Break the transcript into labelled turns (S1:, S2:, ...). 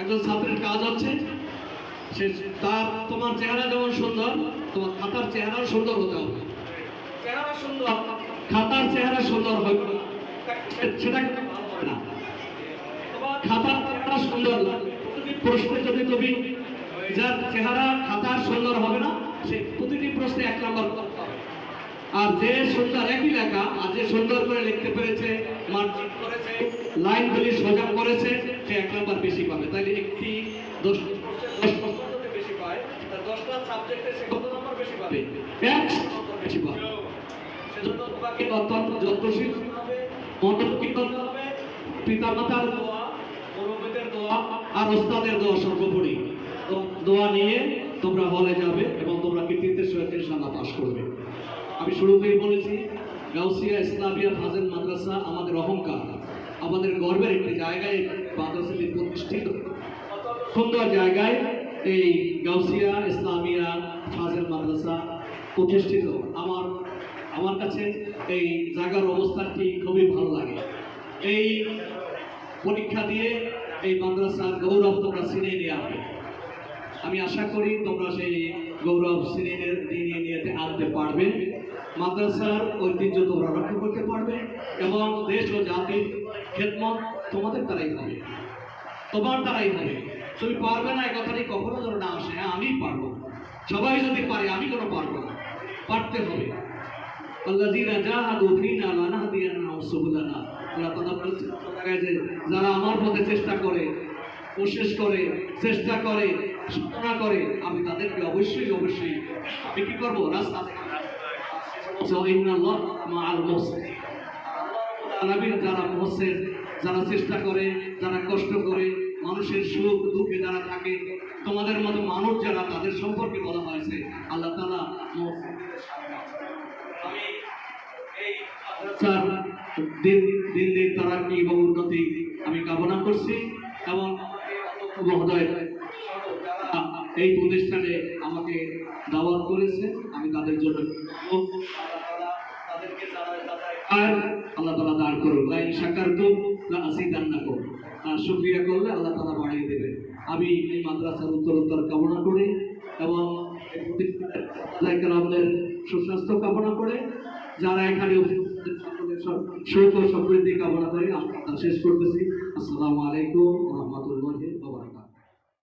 S1: একজন ছাত্রের কাজ হচ্ছে সে তার তোমার চেহারা যেমন সুন্দর তোমার খাতার চেহারা সুন্দর হতে হবে। চেহারা সুন্দর। খাতার চেহারা সুন্দর হবে। সেটা না। খাতার চেহারা সুন্দর প্রশ্নে যদি তুমি যার চেহারা খাতার সুন্দর হবে না সে প্রতিটি প্রশ্নে এক নম্বর আর যে সুন্দর, একই লেখা, আর যে সুন্দর করে লিখতে পেরেছে মার্জিন করেছে লাইনগুলি সোজা করেছে, সে এক নাম্বার বেশি পাবে। তাইলে একটি দশ বেশি পায়, তার দশটা সাবজেক্টে সে কত নম্বর বেশি পাবে? বেশি পাবে। সেজন্য তোমাকে অত্যন্ত যত্নশীল হবে হবে, পিতামাতার দোয়া দোয়া, আর ওস্তাদের দোয়া সর্বোপরি। দোয়া নিয়ে তোমরা হলে যাবে এবং তোমরা কৃতিত্বের সহিত ইনশাআল্লাহ পাশ করবে। আমি শুরুতেই বলেছি, গাউসিয়া ইসলামিয়া ফাজেল মাদ্রাসা আমাদের অহংকার, আমাদের গর্বের একটি জায়গায় মাদ্রাসাটি প্রতিষ্ঠিত। সুন্দর জায়গায় এই গাউসিয়া ইসলামিয়া ফাজেল মাদ্রাসা প্রতিষ্ঠিত। আমার আমার কাছে এই জায়গার অবস্থানটি খুবই ভালো লাগে। এই পরীক্ষা দিয়ে এই মাদ্রাসার গৌরব তোমরা ছিনিয়ে নিয়ে আসবে। আমি আশা করি তোমরা সেই গৌরব শ্রেণির নিয়ে নিয়ে আনতে পারবে। মাদ্রাসার ঐতিহ্য তোমরা রক্ষা করতে পারবে এবং দেশ ও জাতির খেদমত তোমাদের দ্বারাই হবে। তোমার দ্বারাই হবে। তুমি পারবে না, এই কথাটি কখনো যেন না আসে। হ্যাঁ আমিই পারব। সবাই যদি পারে, আমি কোনো পারব না। পারতে হবে। যারা আমার পথে চেষ্টা করে, কোশিশ করে, চেষ্টা করে, সাধনা করে, আমি তাদেরকে অবশ্যই অবশ্যই, আমি কি করব? রাস্তা যারা যারা চেষ্টা করে, যারা কষ্ট করে, মানুষের সুখ দুঃখে যারা থাকে, তোমাদের মতো মানুষ যারা তাদের সম্পর্কে বলা হয়েছে, আল্লাহ সামনে আমি এই দিন দিন দিন তারাক্কি এবং উন্নতি আমি কামনা করছি এবং মহোদয় এই প্রতিষ্ঠানে আমাকে দাওয়াত করেছে। আমি তাদের জন্য আর আল্লাহ তালা করুন লাইন সাকার তো আসিদান্নাকুম আর শুক্রিয়া করলে আল্লাহ তালা বাড়িয়ে দেবে আমি এই মাদ্রাসার উত্তরোত্তর কামনা করি এবং আমাদের সুস্বাস্থ্য কামনা করে যারা এখানে সুখ সমৃদ্ধি কামনা করে শেষ করতেছি। আসসালামু আলাইকুম রহমতুল্লাহ